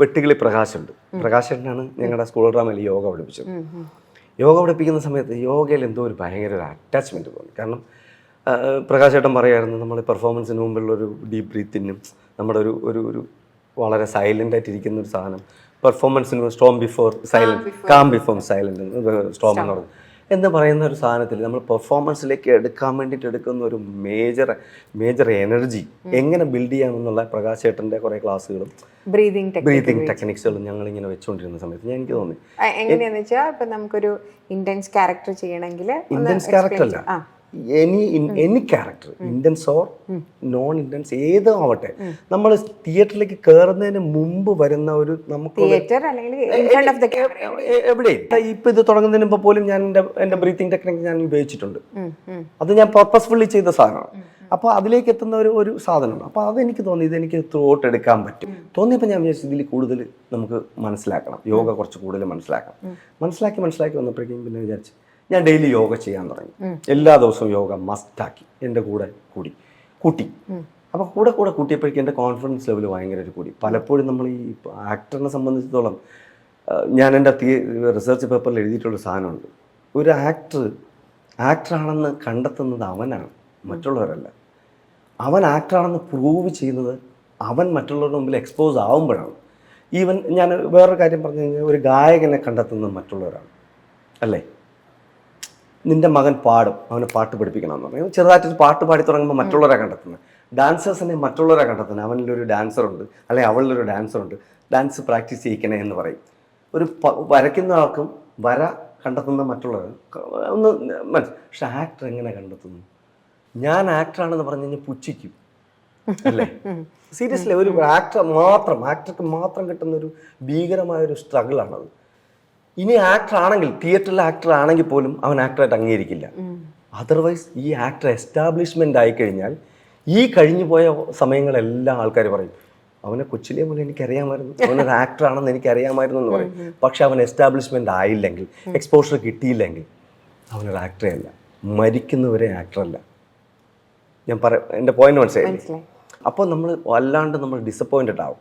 വെട്ടുകിളി പ്രകാശുണ്ട്. പ്രകാശനാണ് ഞങ്ങളുടെ സ്കൂൾ ഡ്രാമയിൽ യോഗ പഠിപ്പിച്ചത്. യോഗ പഠിപ്പിക്കുന്ന സമയത്ത് യോഗയിൽ എന്തോ ഒരു ഭയങ്കര ഒരു അറ്റാച്ച്മെന്റ് തോന്നി. കാരണം പ്രകാശേട്ടൻ പറയുമായിരുന്നു നമ്മൾ പെർഫോമൻസിന് മുമ്പുള്ള ഒരു ഡീപ് ബ്രീത്തിനും നമ്മുടെ ഒരു ഒരു ഒരു വളരെ സൈലന്റ് ആയിട്ട് ഇരിക്കുന്ന ഒരു സാധനം. പെർഫോമൻസിന് storm before silent calm before silent storm എന്ന് പറയുന്നത് എന്ന് പറയുന്ന ഒരു സാധനത്തിൽ നമ്മൾ പെർഫോമൻസിലേക്ക് എടുക്കാൻ വേണ്ടിയിട്ട് എടുക്കുന്ന ഒരു മേജർ മേജർ എനർജി എങ്ങനെ ബിൽഡ് ചെയ്യാമെന്നുള്ള പ്രകാശേട്ടന്റെ കുറേ ക്ലാസ്സുകളും ബ്രീതിങ് ബ്രീതിങ് ടെക്നിക്സുകളും ഞങ്ങൾ ഇങ്ങനെ വെച്ചുകൊണ്ടിരുന്ന സമയത്ത് ഞാൻ എനിക്ക് തോന്നി. എങ്ങനെയാന്ന് വെച്ചാൽ ഇപ്പൊ നമുക്കൊരു ഇന്റൻസ് ക്യാരക്ടർ ചെയ്യണമെങ്കിൽ ഇന്റൻസ് ക്യാരക്ടർ അല്ല. Any any character Indians or non Indians ഏത് ആവട്ടെ നമ്മൾ തിയേറ്ററിലേക്ക് കയറുന്നതിന് മുമ്പ് വരുന്ന ഒരു നമുക്ക് തിയേറ്റർ അല്ലെങ്കിൽ ഇൻ ഫ്രണ്ട് ഓഫ് ദ എവിടെ? ഇപ്പൊ ഇത് തുടങ്ങുന്നതിന് മുമ്പ് പോലും ഞാൻ എന്റെ എന്റെ ബ്രീത്തിങ് ടെക്നിക് ഞാൻ ഉപയോഗിച്ചിട്ടുണ്ട്. അത് ഞാൻ പർപ്പസ്ഫുള്ളി ചെയ്ത സാധനമാണ്. അപ്പോൾ അതിലേക്ക് എത്തുന്ന ഒരു ഒരു സാധനമാണ് അപ്പോൾ അതെനിക്ക് തോന്നി ഇതെനിക്ക് ത്രൂട്ട് എടുക്കാൻ പറ്റും. തോന്നിയപ്പോൾ ഞാൻ വിചാരിച്ചു ഇതിൽ കൂടുതൽ നമുക്ക് മനസ്സിലാക്കണം. യോഗ കുറച്ച് കൂടുതൽ മനസ്സിലാക്കണം. മനസ്സിലാക്കി മനസ്സിലാക്കി വന്നപ്പോഴേക്കും പിന്നെ വിചാരിച്ചു ഞാൻ ഡെയിലി യോഗ ചെയ്യാൻ തുടങ്ങി. എല്ലാ ദിവസവും യോഗ മസ്റ്റാക്കി എന്റെ കൂടെ കൂടി. കൂട്ടി. അപ്പോൾ കൂടെ കൂടെ കൂട്ടിയപ്പോഴേക്കും എന്റെ കോൺഫിഡൻസ് ലെവൽ ഭയങ്കര ഒരു കൂടി. പലപ്പോഴും നമ്മൾ ഈ ആക്ടറിനെ സംബന്ധിച്ചിടത്തോളം ഞാൻ എന്റെ റിസർച്ച് പേപ്പറിൽ എഴുതിയിട്ടുള്ള സാധനമുണ്ട്. ഒരു ആക്ടർ ആക്ടറാണെന്ന് കണ്ടെത്തുന്നത് അവനാണ് മറ്റുള്ളവരല്ല. അവൻ ആക്ടറാണെന്ന് പ്രൂവ് ചെയ്യുന്നത് അവൻ മറ്റുള്ളവരുടെ മുമ്പിൽ എക്സ്പോസ് ആവുമ്പോഴാണ്. ഈവൻ ഞാൻ വേറൊരു കാര്യം പറഞ്ഞു കഴിഞ്ഞാൽ ഒരു ഗായകനെ കണ്ടെത്തുന്നത് മറ്റുള്ളവരാണ്. അല്ലേ? നിന്റെ മകൻ പാടും അവനെ പാട്ട് പഠിപ്പിക്കണം എന്ന് പറഞ്ഞു ചെറുതായിട്ടൊരു പാട്ട് പാടി തുടങ്ങുമ്പോൾ മറ്റുള്ളവരെ കണ്ടെത്തുന്നത്. ഡാൻസേഴ്സിനെ മറ്റുള്ളവരെ കണ്ടെത്തുന്നത്. അവനിലൊരു ഡാൻസർ ഉണ്ട് അല്ലെങ്കിൽ അവളിലൊരു ഡാൻസർ ഉണ്ട്. ഡാൻസ് പ്രാക്ടീസ് ചെയ്യിക്കണേ എന്ന് പറയും. ഒരു വരയ്ക്കുന്ന ആൾക്കും വര കണ്ടെത്തുന്ന മറ്റുള്ളവർ ഒന്ന് മനസ്സിൽ പക്ഷെ ആക്ടർ എങ്ങനെ കണ്ടെത്തുന്നു? ഞാൻ ആക്ടറാണെന്ന് പറഞ്ഞു കഴിഞ്ഞാൽ പുച്ഛിക്കും അല്ലേ? സീരിയസ്ലി ഒരു ആക്ടർ മാത്രം ആക്ടർക്ക് മാത്രം കിട്ടുന്ന ഒരു ഭീകരമായ ഒരു സ്ട്രഗിൾ ആണത്. ഇനി ആക്ടർ ആണെങ്കിൽ തിയേറ്ററിലെ ആക്ടർ ആണെങ്കിൽ പോലും അവൻ ആക്ടറായിട്ട് അംഗീകരിക്കില്ല. അതർവൈസ് ഈ ആക്ടർ എസ്റ്റാബ്ലിഷ്മെന്റ് ആയി കഴിഞ്ഞാൽ ഈ കഴിഞ്ഞു പോയ സമയങ്ങളെല്ലാം ആൾക്കാർ പറയും അവനെ കൊച്ചിലെ മുതൽ എനിക്കറിയാമായിരുന്നു. അവനൊരു ആക്ടർ ആണെന്ന് എനിക്കറിയാമായിരുന്നു എന്ന് പറയും. പക്ഷെ അവൻ എസ്റ്റാബ്ലിഷ്മെന്റ് ആയില്ലെങ്കിൽ എക്സ്പോഷർ കിട്ടിയില്ലെങ്കിൽ അവനൊരു ആക്ടറേ അല്ല. മരിക്കുന്നവരെ ആക്ടറല്ല ഞാൻ പറ എന്റെ പോയിന്റ് മനസ്സിലായി മനസ്സിലായി. അപ്പോൾ നമ്മൾ വല്ലാണ്ട് നമ്മൾ ഡിസപ്പോയിന്റഡ് ആവും.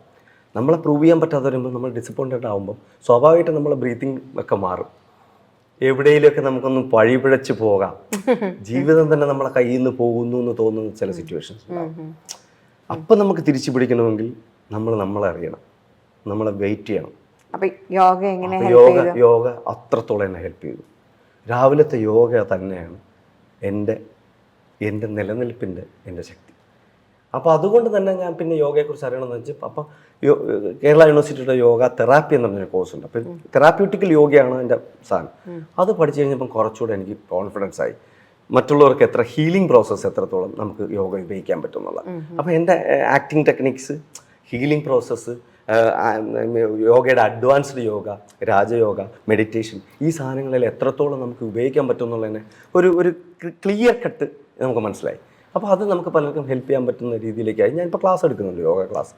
നമ്മളെ പ്രൂവ് ചെയ്യാൻ പറ്റാതെ വരുമ്പോൾ നമ്മൾ ഡിസപ്പോയിന്റഡ് ആകുമ്പോൾ സ്വാഭാവികമായിട്ട് നമ്മളെ ബ്രീത്തിങ് ഒക്കെ മാറും. എവിടെയെങ്കിലുമൊക്കെ നമുക്കൊന്ന് പഴിപിഴച്ച് പോകാം. ജീവിതം തന്നെ നമ്മളെ കയ്യിൽ നിന്ന് പോകുന്നു എന്ന് തോന്നുന്ന ചില സിറ്റുവേഷൻസ് അപ്പം നമുക്ക് തിരിച്ചു പിടിക്കണമെങ്കിൽ നമ്മൾ നമ്മളെ അറിയണം. നമ്മളെ വെയിറ്റ് ചെയ്യണം. യോഗ യോഗ യോഗ അത്രത്തോളം എന്നെ ഹെൽപ്പ് ചെയ്തു. രാവിലത്തെ യോഗ തന്നെയാണ് എന്റെ എന്റെ നിലനിൽപ്പിന്റെ എന്റെ ശക്തി. അപ്പോൾ അതുകൊണ്ട് തന്നെ ഞാൻ പിന്നെ യോഗയെക്കുറിച്ച് അറിയണമെന്ന് വെച്ച് അപ്പം കേരള യൂണിവേഴ്സിറ്റിയുടെ യോഗ തെറാപ്പി എന്ന് പറഞ്ഞൊരു കോഴ്സ് ഉണ്ട് അപ്പം തെറാപ്യൂട്ടിക്കൽ യോഗയാണ് എന്റെ സാധനം. അത് പഠിച്ചു കഴിഞ്ഞപ്പം കുറച്ചുകൂടെ എനിക്ക് കോൺഫിഡൻസ് ആയി. മറ്റുള്ളവർക്ക് എത്ര ഹീലിംഗ് പ്രോസസ്സ് എത്രത്തോളം നമുക്ക് യോഗ ഉപയോഗിക്കാൻ പറ്റുന്നുള്ള അപ്പോൾ അപ്പം എന്റെ ആക്ടിങ് ടെക്നിക്സ് ഹീലിംഗ് പ്രോസസ്സ് യോഗയുടെ അഡ്വാൻസ്ഡ് യോഗ രാജയോഗ മെഡിറ്റേഷൻ ഈ സാധനങ്ങളിൽ എത്രത്തോളം നമുക്ക് ഉപയോഗിക്കാൻ പറ്റും എന്നുള്ളതിനെ ഒരു ഒരു ക്ലിയർ കട്ട് നമുക്ക് മനസ്സിലായി. അപ്പോൾ അത് നമുക്ക് പലർക്കും ഹെൽപ്പ് ചെയ്യാൻ പറ്റുന്ന രീതിയിലേക്കായി ഞാൻ ക്ലാസ് എടുക്കുന്നുണ്ട് യോഗ ക്ലാസ്